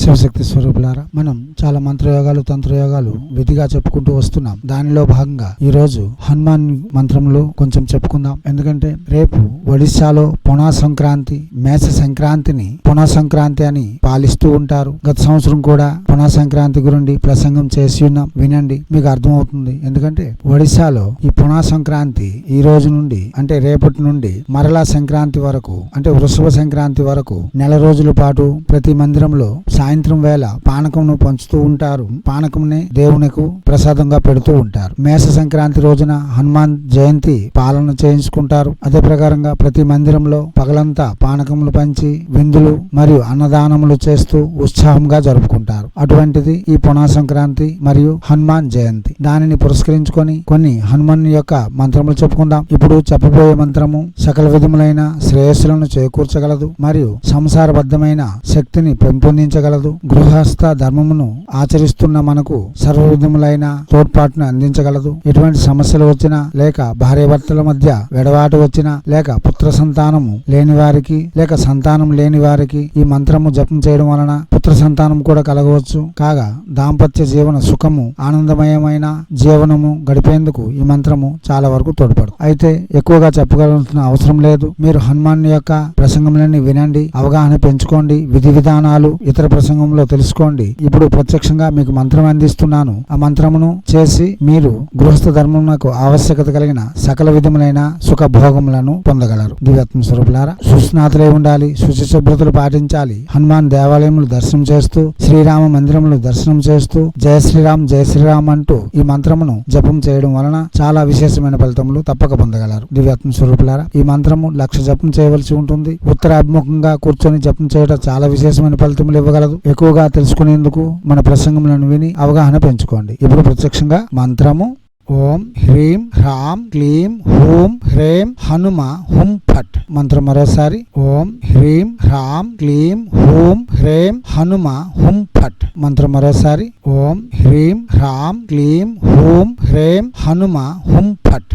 శివశక్తి స్వరూపులారా మనం చాలా మంత్రయోగాలు తంత్రయోగాలు విధిగా చెప్పుకుంటూ వస్తున్నాం. దానిలో భాగంగా ఈ రోజు హనుమాన్ మంత్రములు కొంచెం చెప్పుకుందాం. ఎందుకంటే రేపు ఒడిశాలో పునా సంక్రాంతి మేష సంక్రాంతిని పునా సంక్రాంతి అని పాలిస్తూ ఉంటారు. గత సంవత్సరం కూడా పునా సంక్రాంతి గురించి ప్రసంగం చేసి ఉన్నాం. వినండి మీకు అర్థమవుతుంది. ఎందుకంటే ఒడిశాలో ఈ పునా సంక్రాంతి ఈ రోజు నుండి అంటే రేపటి నుండి మరలా సంక్రాంతి వరకు అంటే వృషభ సంక్రాంతి వరకు నెల రోజుల పాటు ప్రతి మందిరంలో సాయంత్రం వేళ పానకంను పంచుతూ ఉంటారు. పానకంని దేవునికి ప్రసాదంగా పెడుతూ ఉంటారు. మేష సంక్రాంతి రోజున హనుమాన్ జయంతి పాలన చేయించుకుంటారు. అదే ప్రకారంగా ప్రతి మందిరంలో పగలంతా పానకములు పంచి విందులు మరియు అన్నదానములు చేస్తూ ఉత్సాహంగా జరుపుకుంటారు. అటువంటిది ఈ పునా సంక్రాంతి మరియు హనుమాన్ జయంతి. దానిని పురస్కరించుకొని కొన్ని హనుమాన్ యొక్క మంత్రములు చెప్పుకుందాం. ఇప్పుడు చెప్పబోయే మంత్రము సకల విధములైన శ్రేయస్సులను చేకూర్చగలదు మరియు సంసారబద్ధమైన శక్తిని పెంపొందించగలదు. గృహస్థ ధర్మమును ఆచరిస్తున్న మనకు సర్వవిధములైన తోడ్పాటును అందించగలదు. ఎటువంటి సమస్యలు వచ్చినా లేక భార్యాభర్తల మధ్య వెడవాటు వచ్చినా లేక పుత్ర సంతానము లేని వారికి లేక సంతానం లేని వారికి ఈ మంత్రము జపం చేయడం వలన పుత్ర సంతానం కూడా కలగవచ్చు. కాగా దాంపత్య జీవన సుఖము ఆనందమయమైన జీవనము గడిపేందుకు ఈ మంత్రము చాలా వరకు తోడ్పడు అయితే ఎక్కువగా చెప్పగలుగుతున్న అవసరం లేదు. మీరు హనుమాన్ యొక్క ప్రసంగములన్నీ వినండి అవగాహన పెంచుకోండి. విధి విధానాలు ఇతర ప్రసంగంలో తెలుసుకోండి. ఇప్పుడు ప్రత్యక్షంగా మీకు మంత్రం అందిస్తున్నాను. ఆ మంత్రమును చేసి మీరు గృహస్థ ధర్మమునకు ఆవశ్యకత కలిగిన సకల విధములైన సుఖ భోగములను పొందగలరు. దివ్యాత్మ స్వరూపులారా సుస్నాతులై ఉండాలి శుచి శుభ్రతలు పాటించాలి. హనుమాన్ దేవాలయములు దర్శనం చేస్తూ శ్రీరామ మందిరములు దర్శనం చేస్తూ జయ శ్రీరామ్ జయ శ్రీరామ్ అంటూ ఈ మంత్రమును జపం చేయడం వలన చాలా విశేషమైన ఫలితములు తప్పక పొందగలరు. దివ్యాత్మ స్వరూపులారా ఈ మంత్రము లక్ష జపం చేయవలసి ఉంటుంది. ఉత్తరాభిముఖంగా కూర్చొని జపం చేయడం చాలా విశేషమైన ఫలితములు ఇవ్వగలదు ఎక్కువగా తెలుసుకునేందుకు మన ప్రసంగములను విని అవగాహన పెంచుకోండి. ఇప్పుడు ప్రత్యక్షంగా మంత్రము. ఓం హ్రీం హ్రాం క్లీం హూం హ్రేం హనుమ హుం ఫట్. మంత్రం మరోసారి. ఓం హ్రీం హ్రాం క్లీం హూం హ్రేం హనుమ హుం ఫట్. మంత్రం మరోసారి. ఓం హ్రీం హ్రాం క్లీం హూం హ్రేం హనుమ హుం ఫట్.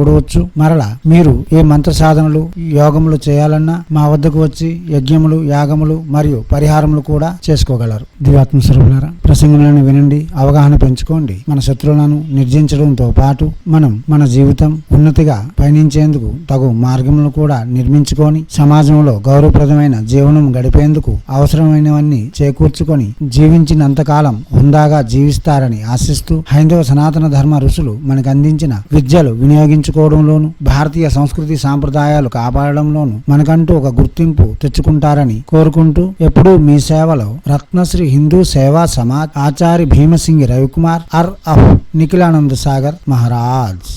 చూడవచ్చు. మరలా మీరు ఏ మంత్ర సాధనలు యోగములు చేయాలన్నా మా వద్దకు వచ్చి యజ్ఞములు యాగములు మరియు పరిహారములు కూడా చేసుకోగలరు. దివాత్మ స్వరూపులారా ప్రసంగములను వినండి అవగాహన పెంచుకోండి. మన శత్రువులను నిర్జించడంతో పాటు మనం మన జీవితం ఉన్నతిగా పయనించేందుకు తగు మార్గములను కూడా నిర్మించుకొని సమాజంలో గౌరవప్రదమైన జీవనం గడిపేందుకు అవసరమైనవన్నీ చేకూర్చుకొని జీవించినంతకాలం హుందాగా జీవిస్తారని ఆశిస్తూ హైందవ సనాతన ధర్మ ఋషులు మనకు అందించిన విద్యలు పెంచుకోవడంలోను భారతీయ సంస్కృతి సాంప్రదాయాలు కాపాడడంలోను మనకంటూ ఒక గుర్తింపు తెచ్చుకుంటారని కోరుకుంటూ ఎప్పుడూ మీ సేవలో రత్నశ్రీ హిందూ సేవా సమాజ్ ఆచార్య భీమసింగి రవికుమార్ అర్ అహ్ నిఖిలానంద సాగర్ మహారాజ్.